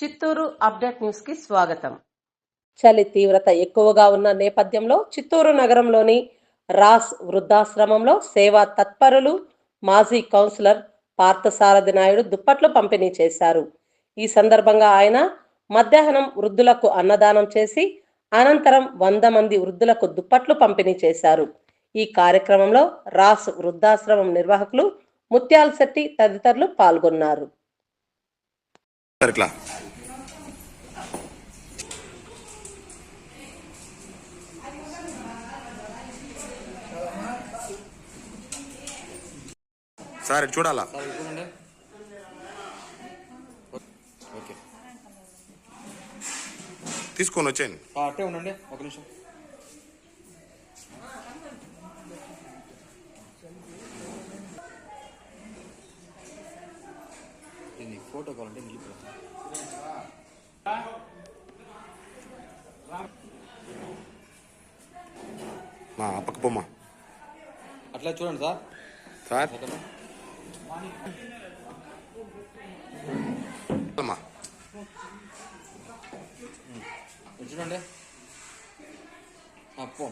Chittoor update న్యూస్కి స్వాగతం. చలి తీవ్రత ఎక్కువగా ఉన్న నేపథ్యంలో చిత్తూరు నగరంలోని రాస్ వృద్ధాశ్రమంలో సేవా తత్పరులు మాజీ కౌన్సిలర్ పార్థసారథి నాయుడు దుప్పట్లు పంపిణీ చేశారు. ఈ సందర్భంగా ఆయన మధ్యాహ్నం వృద్ధులకు అన్నదానం చేసి అనంతరం వంద మంది వృద్ధులకు దుప్పట్లు పంపిణీ చేశారు. ఈ కార్యక్రమంలో రాస్ వృద్ధాశ్రమం నిర్వాహకులు ముత్యాల శెట్టి తదితరులు పాల్గొన్నారు. సార్ చూడాలా? ఓకే. తీసుకొని వచ్చేయండి. అట్టే ఉండండి ఒక నిమిషం. నీకు ఫోటో కావాలంటే నిలిపి మా పక్క పొమ్మ. అట్లా చూడండి సార్. సార్. చూడండి. అప్పు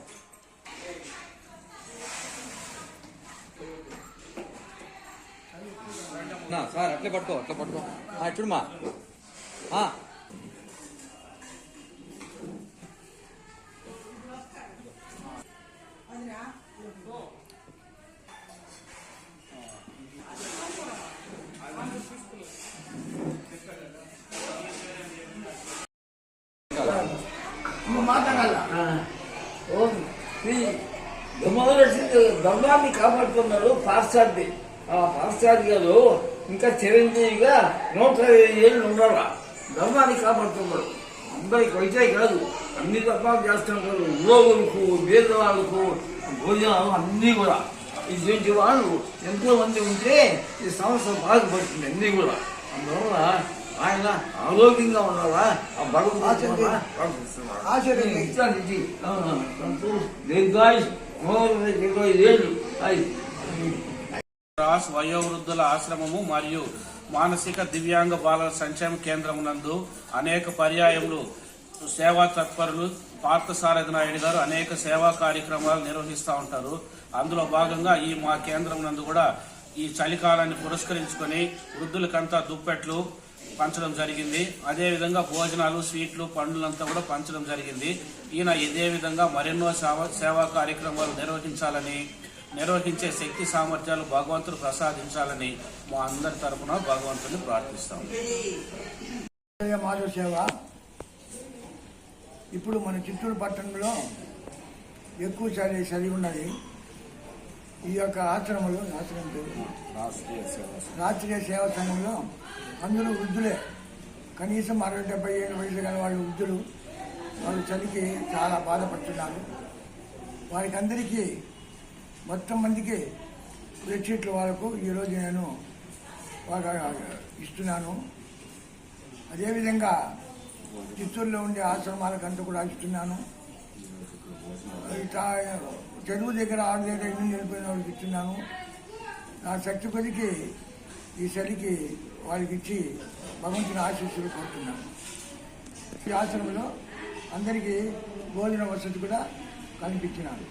నా సార్ అట్లే పట్టుకో అట్లా పట్టుకో. ఆ, చూడమ్మా ఆ. ఓం శ్రీ బ్రహ్మదర్శి బ్రహ్మాన్ని కాపాడుతున్నాడు పాశ్చాత్య ఆ పాశ్చాత్యలు గారు ఇంకా చిరంజీవిగా నూట ఇరవై ఏళ్ళు ఉండాల బ్రహ్మాన్ని కాపాడుతున్నాడు అందరికి అయితే కాదు అన్ని తప్పాలు చేస్తుంటారు ఉద్యోగులకు వేదవాళ్ళకు భోజనాలు అన్నీ కూడా. ఇటువంటి వాళ్ళు ఎంతో మంది ఉంటే ఈ సంవత్సరం బాగుపడుతుంది అన్నీ కూడా. అందువల్ల ఆయన ఆరోగ్యంగా ఉండాలా ఆ భగవంతుడు ప్రార్థిస్తున్నాడు ఇట్లాంటి దీర్ఘాయుష్ నూరు ఇరవై ఏళ్ళు అయి రాస్ వయోవృద్ధుల ఆశ్రమము మరియు మానసిక దివ్యాంగ బాలల సంక్షేమ కేంద్రం నందు అనేక పర్యాయములు సేవా తత్పరులు పార్థసారథి నాయుడు గారు అనేక సేవా కార్యక్రమాలు నిర్వహిస్తూ ఉంటారు. అందులో భాగంగా ఈ మా కేంద్రం నందు కూడా ఈ చలికాలాన్ని పురస్కరించుకొని వృద్ధులకంతా దుప్పెట్లు పంచడం జరిగింది. అదేవిధంగా భోజనాలు స్వీట్లు పండ్లంతా కూడా పంచడం జరిగింది. ఈయన ఇదే విధంగా మరెన్నో సేవా సేవా కార్యక్రమాలు నిర్వహించాలని నిర్వహించే శక్తి సామర్థ్యాలు భగవంతుడు ప్రసాదించాలని మా అందరి తరఫున భగవంతుని ప్రార్థిస్తాం. మాధవ సేవ. ఇప్పుడు మన చిత్తూరు పట్టణంలో ఎక్కువ చదివి ఉన్నది. ఈ యొక్క ఆశ్రమంలో ఆశ్రమం రాష్ట్రీయ సేవా సంఘంలో అందరూ వృద్ధులే. కనీసం అరవై డెబ్బై ఏళ్ళ వయసు గల వాళ్ళు వృద్ధులు వాళ్ళు చలికి చాలా బాధపడుతున్నారు. వారికి అందరికీ మొత్తం మందికి బెడ్షీట్లు వాళ్ళకు ఈరోజు నేను ఇస్తున్నాను. అదేవిధంగా చిత్తూరులో ఉండే ఆశ్రమాలకంతా కూడా ఇస్తున్నాను. చెరువు దగ్గర ఆరు దగ్గర ఇల్లు వెళ్ళిపోయిన వాళ్ళకి ఇస్తున్నాను నా శక్తి ఈ చలికి వాళ్ళకి ఇచ్చి భగవంతుని ఆశీస్సులు కోరుతున్నాను. ఈ ఆశ్రమంలో అందరికీ భోజన వసతి కూడా కల్పించినాను.